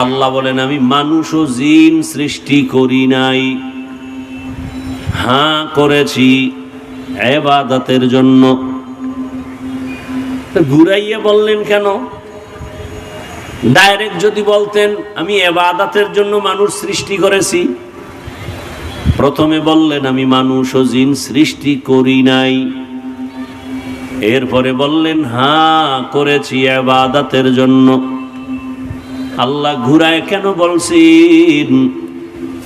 আল্লাহ বলেন, আমি মানুষ ও জিন সৃষ্টি করি নাই। হ্যাঁ করেছি এবাদতের জন্য। ঘুরাইয়ে বললেন কেন? ডাইরেক্ট যদি বলতেন, আমি এবাদাতের জন্য মানুষ সৃষ্টি করেছি। প্রথমে বললেন, আমি মানুষ ও জিন সৃষ্টি করি নাই। এরপরে বললেন হ্যাঁ করেছি এবাদাতের জন্য। আল্লাহ ঘুরায় কেন বলছেন?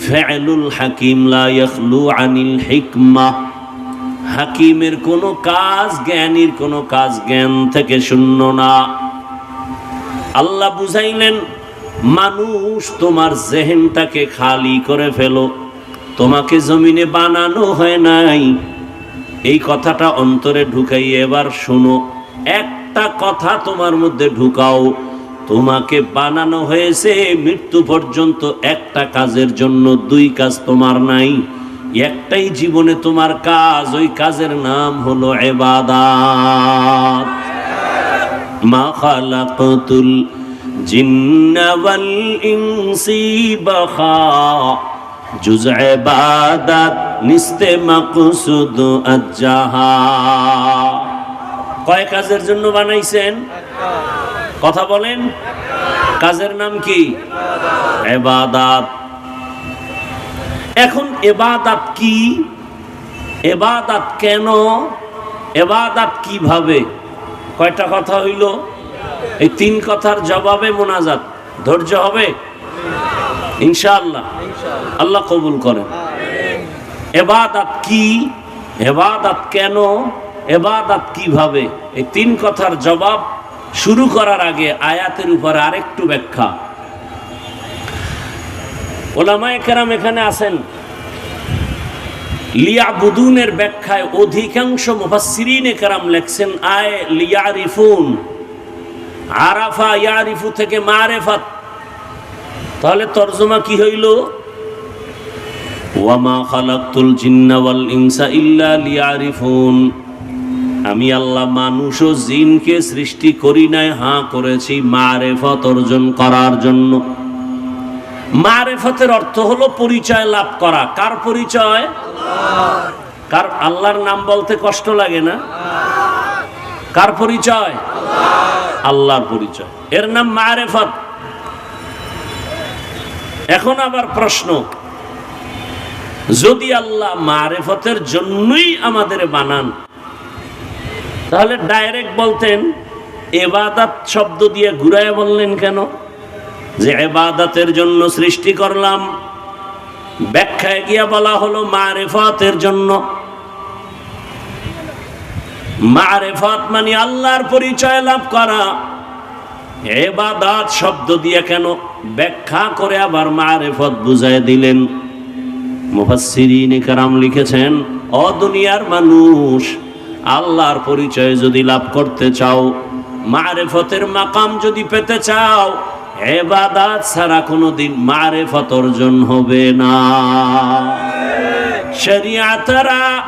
ফেলুল হাকিম লা ইয়াখলু আনিল হিকমা। হাকিমের কোনো কাজ জ্ঞানীর কোনো কাজ জ্ঞান থেকে শূন্য না। আল্লাহ বুঝাইলেন, মানুষ তোমার জেহেনটাকে খালি করে ফেলো, তোমাকে জমিনে বানানো হয় নাই। এই কথাটা অন্তরে ঢুকাই এবার শোনো, একটা কথা তোমার মধ্যে ঢুকাও তোমাকে বানানো হয়েছে মৃত্যু পর্যন্ত একটা কাজের জন্য, দুই কাজ তোমার নাই। একটাই জীবনে তোমার কাজ, ওই কাজের নাম হলো এবাদাত নিস্তে কয় কাজের জন্য বানাইছেন? কথা বলেন। কাজের নাম কি? এবাদাত। এখন এবাদাত কি? এবাদাত কেন? এবাদাত কীভাবে? কয়টা কথা হইল? এই তিন কথার জবাবে মোনাজাত। ধৈর্য হবে? ইনশাআল্লাহ। আল্লাহ কবুল করেন। এবাদাত কি? এবাদাত কেন? এবাদাত কীভাবে? এই তিন কথার জবাব শুরু করার আগে আয়াতের উপরে আরেকটু ব্যাখ্যা। ওলামায় কেরাম এখানে আছেন। লিয়াবুদুনের ব্যাখ্যায় অধিকাংশ মুফাসসিরিনে কেরাম লেখছেন, আয় লিয়া লিয়ারিফুন, আরাফা ইয়ারিফু থেকে মারেফাত। তাহলে তর্জমা কি হইল? ওয়ামা খালাকতুল জিন্না ওয়াল ইনসা ইল্লা লিয়ারিফুন। আমি আল্লাহ মানুষ ও জিনকে সৃষ্টি করি নাই, হাঁ করেছি মারেফত অর্জন করার জন্য। মারেফতের অর্থ হলো পরিচয় লাভ করা। কার পরিচয়? কার আল্লাহর নাম বলতে কষ্ট লাগে না? কার পরিচয়? আল্লাহর পরিচয়। এর নাম মারেফত। এখন আবার প্রশ্ন, যদি আল্লাহ মারেফতের জন্যই আমাদের বানান তাহলে ডাইরেক্ট বলতেন, এবাদাত শব্দ দিয়ে ঘুরায় বললেন কেন? যে এবাদাতের জন্য সৃষ্টি করলাম, ব্যাখ্যায় গিয়া বলা হলো মারেফতের জন্য। মারেফত মানে আল্লাহর পরিচয় লাভ করা। এবাদাত শব্দ দিয়ে কেন? ব্যাখ্যা করে আবার মারেফত বুঝাই দিলেন। মুফাসসিরিন কারাম লিখেছেন, অ দুনিয়ার মানুষ আল্লাহর পরিচয় যদি লাভ করতে চাও, মারেফতের মাকাম যদি পেতে চাও, এবাদাত ছাড়া কোনো দিন মারেফত অর্জন হবে না। শরিয়াতারা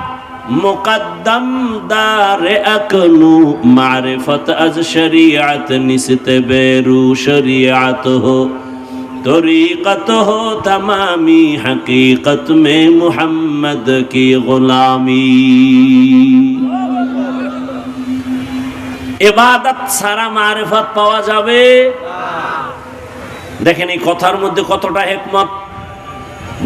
মুকদ্দম দারে আকনু মারেফত আজ শরিয়াত নিশিতে বেরু শরিয়াত হো। তরিকত হো তমামি, হকীকত মে মুহাম্মদ কি গুলামী। এবাদত ছাড়া মারেফত পাওয়া যাবে? দেখেন এই কথার মধ্যে কতটা হেকমত।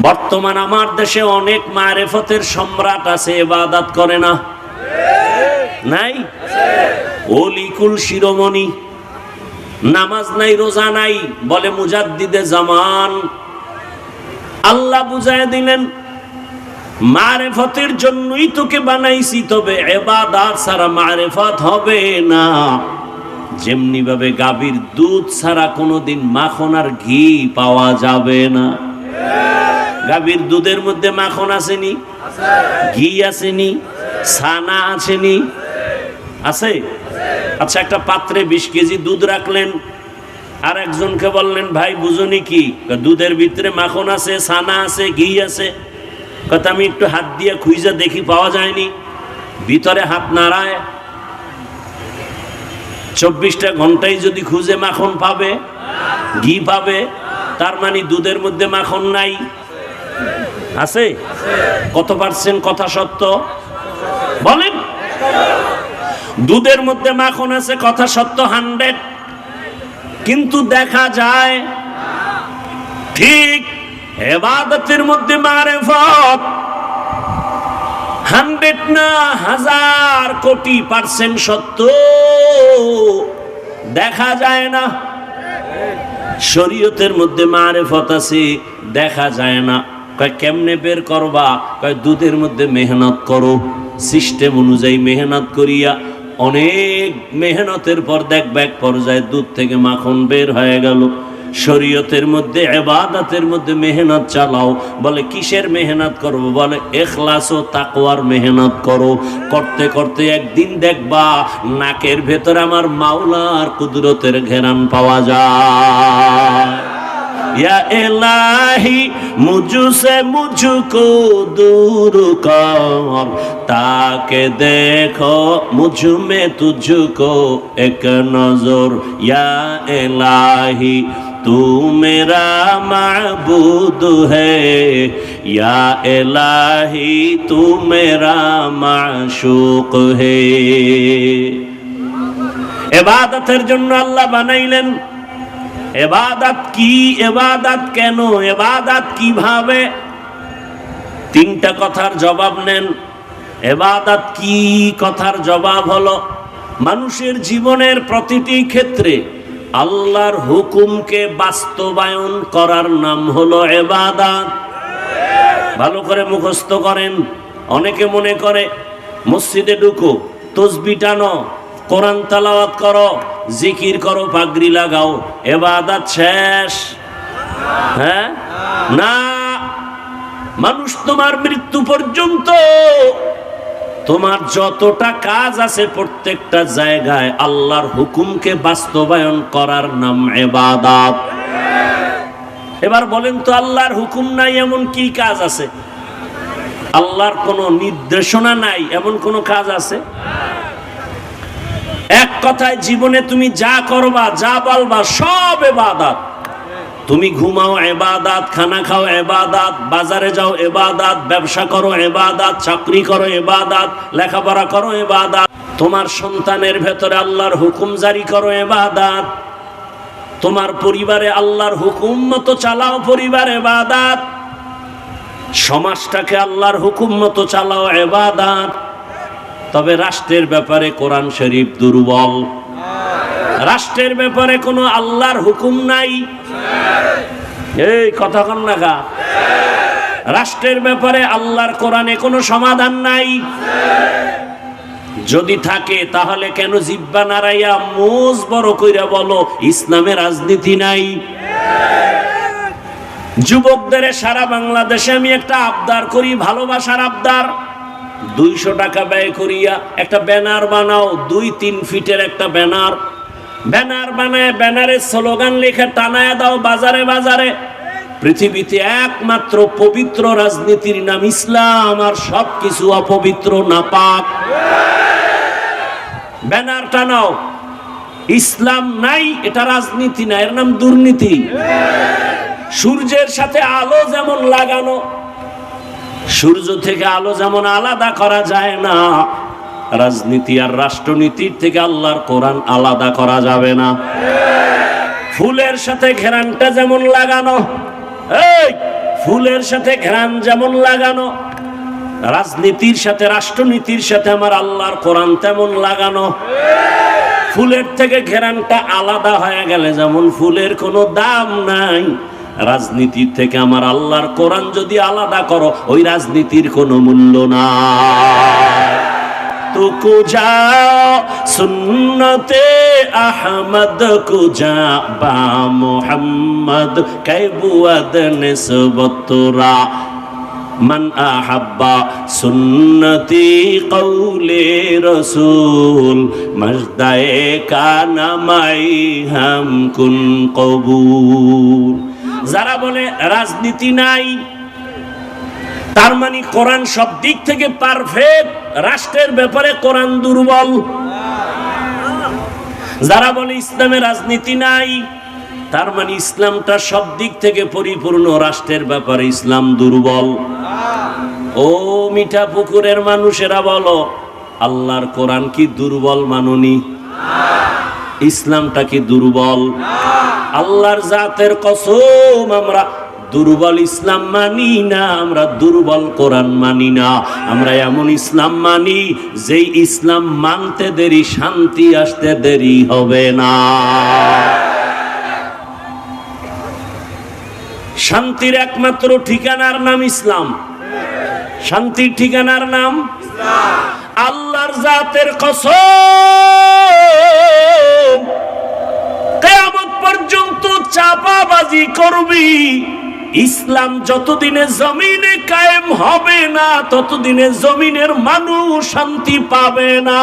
বর্তমান আমার দেশে অনেক মারেফতের সম্রাট আছে এবাদাত করে না। নাই? অলিকুল শিরোমণি। নামাজ নাই, রোজা নাই, বলে মুজাদ্দিদে জামান। আল্লাহ বুঝায় দিলেন মারেফতের জন্যই তোকে বানাইছি, তবে এবাদাত ছাড়া মারেফত হবে না। যেমনি ভাবে গাভীর দুধ ছাড়া কোনোদিন মাখন আর ঘি পাওয়া যাবে না। গাভীর দুধের মধ্যে মাখন আসেনি? ঘি আসেনি? ছানা আসেনি? আছে? আচ্ছা একটা পাত্রে বিশ কেজি দুধ রাখলেন, আর একজনকে বললেন, ভাই, বুঝুনি কি? দুধের ভিতরে মাখন আছে, ছানা আছে, ঘি আছে। কথা আমি একটু হাত দিয়ে খুঁজে দেখি, পাওয়া যায়নি। ভিতরে হাত নাড়ায় চব্বিশটা ঘন্টায় যদি খুঁজে মাখন পাবে, ঘি পাবে, তার মানে দুধের মধ্যে মাখন নাই। আছে? কত পার্সেন্ট কথা সত্য? বলেন। দুধের মধ্যে মাখন আছে, কথা সত্য হান্ড্রেড। কিন্তু দেখা যায়, ঠিক এবাদতের মধ্যে মারেফত। হান্ড্রেড না হাজার কোটি পার্সেন্ট সত্য। দেখা যায় না। শরীয়তের মধ্যে মারেফত আছে, দেখা যায় না। কয়, কেমনে বের করবা? কয়, দুধের মধ্যে মেহনত করো। সিস্টেম অনুযায়ী মেহনত করিয়া অনেক মেহনতের পর দেখবে এক পর্যায়ে দুধ থেকে মাখন বের হয়ে গেল। শরীয়তের মধ্যে এবাদাতের মধ্যে মেহনত চালাও। বলে, কিসের মেহনত করব? বলে, এখলাস ও তাকওয়ার মেহনত করো। করতে করতে একদিন দেখবা, নাকের ভেতর আমার মাওলার কুদরতের ঘেরান পাওয়া যায়। ইয়া এলাহি মুজুসে سے مجھ کو তাকে দেখো تاکہ دیکھو مجھ میں تجھ کو तू मेरा माबूद है या इलाही तू मेरा माशूक है এবাদতের জন্য আল্লাহ বানাইলেন এবাদাত কি এবাদাত কেন এবাদাত কিভাবে তিনটা কথার জবাব নেন এবাদাত কি কথার জবাব হলো মানুষের জীবনের প্রতিটি ক্ষেত্রে আল্লাহর হুকুমকে বাস্তবায়ন করার নাম হলো এবাদাত। ভালো করে মুখস্থ করেন। অনেকে মনে করে, মসজিদে ঢুকো, তসবি টানো, কোরআন তালাওয়াত করো, জিকির করো, পাগড়ি লাগাও, এবাদাত শেষ। হ্যাঁ? না। মানুষ তোমার মৃত্যু পর্যন্ত তোমার যতটা কাজ আছে প্রত্যেকটা জায়গায় আল্লাহর হুকুমকে বাস্তবায়ন করার নাম এবাদাত এবার বলেন তো আল্লাহর হুকুম নাই, এমন কি কাজ আছে? আল্লাহর কোনো নির্দেশনা নাই, এমন কোনো কাজ আছে? এক কথায় জীবনে তুমি যা করবা, যা বলবা, সব এবাদাত তুমি ঘুমাও, এবাদাত, খানা খাও, এবাদাত, বাজারে যাও, এবাদাত, ব্যবসা করো, এবাদাত, চাকরি করো, এবাদাত, লেখাপড়া করো, এবাদাত। তোমার সন্তানের ভেতরে আল্লাহর হুকুম জারি করো, এবাদাত। তোমার পরিবারে আল্লাহর হুকুম মতো চালাও, পরিবার, এবাদাত। সমাজটাকে আল্লাহর হুকুম মতো চালাও, এবাদাত। তবে রাষ্ট্রের ব্যাপারে কোরআন শরীফ দুর্বল। রাষ্ট্রের ব্যাপারে কোনো আল্লাহর হুকুম নাই? এই কথা কন না রাষ্ট্রের ব্যাপারে আল্লাহর কোরআনে কোনো সমাধান নাই? যদি থাকে, তাহলে কেন জিব্বা নাড়াইয়া মোজ বড় কইরা বলো, ইসলামে রাজনীতি নাই? যুবকদের সারা বাংলাদেশে আমি একটা আবদার করি, ভালোবাসার আবদার। দুইশো টাকা ব্যয় করিয়া একটা ব্যানার বানাও, দুই তিন ফিটের একটা ব্যানার। ব্যানার বানায় ব্যানারের স্লোগান লিখে টানায় দাও বাজারে বাজারে। পৃথিবীতে একমাত্র পবিত্র রাজনীতির নাম ইসলাম, আর সব কিছু অপবিত্র, নাপাক। ব্যানার টানাও। ইসলাম নাই, এটা রাজনীতি না, এর নাম দুর্নীতি। সূর্যের সাথে আলো যেমন লাগানো, সূর্য থেকে আলো যেমন আলাদা করা যায় না রাজনীতি আর রাষ্ট্রনীতির থেকে আল্লাহর কোরআন আলাদা করা যাবে না। ফুলের সাথে ঘেরানটা যেমন লাগানো ফুলের সাথে ঘেরান যেমন লাগানো, রাজনীতির সাথে, রাষ্ট্রনীতির সাথে আমার আল্লাহর কোরআন তেমন লাগানো। ফুলের থেকে ঘেরানটা আলাদা হয়ে গেলে যেমন ফুলের কোনো দাম নাই, রাজনীতির থেকে আমার আল্লাহর কোরআন যদি আলাদা করো, ওই রাজনীতির কোনো মূল্য না তো কুজা সুন্নতে আহমদ কুজা বা মোহাম্মদ কাইবুয়াদ নিসবতরা من أحب سنتي قول رسول مجدائے كان معي هم كن قبول যারা বলে রাজনীতি নাই তার মানে কোরআন সব দিক থেকে পারফেক্ট রাষ্ট্রের ব্যাপারে কোরআন দুর্বল। যারা বলে ইসলামে রাজনীতি নাই, তার মানে ইসলামটা সব দিক থেকে পরিপূর্ণ। রাষ্ট্রের ব্যাপারে ইসলাম দুর্বল। ও মিঠা পুকুরের মানুষেরা বলো, আল্লাহর কোরআন কি দুর্বল মাননি? ইসলামটা কি দুর্বল? আল্লাহর জাতের কসম আমরা দুর্বল ইসলাম মানি না, আমরা দুর্বল কোরআন মানি না। আমরা এমন ইসলাম মানি, যেই ইসলাম মানতে দেরি, শান্তি আসতে দেরি হবে না। শান্তির একমাত্র ঠিকানার নাম ইসলাম। শান্তির ঠিকানার নাম আল্লাহর জাতের কসম। কেয়ামত পর্যন্ত চাপাবাজি করবি। ইসলাম যতদিনে জমিনে কায়েম হবে না ততদিনে জমিনের মানুষ শান্তি পাবে না।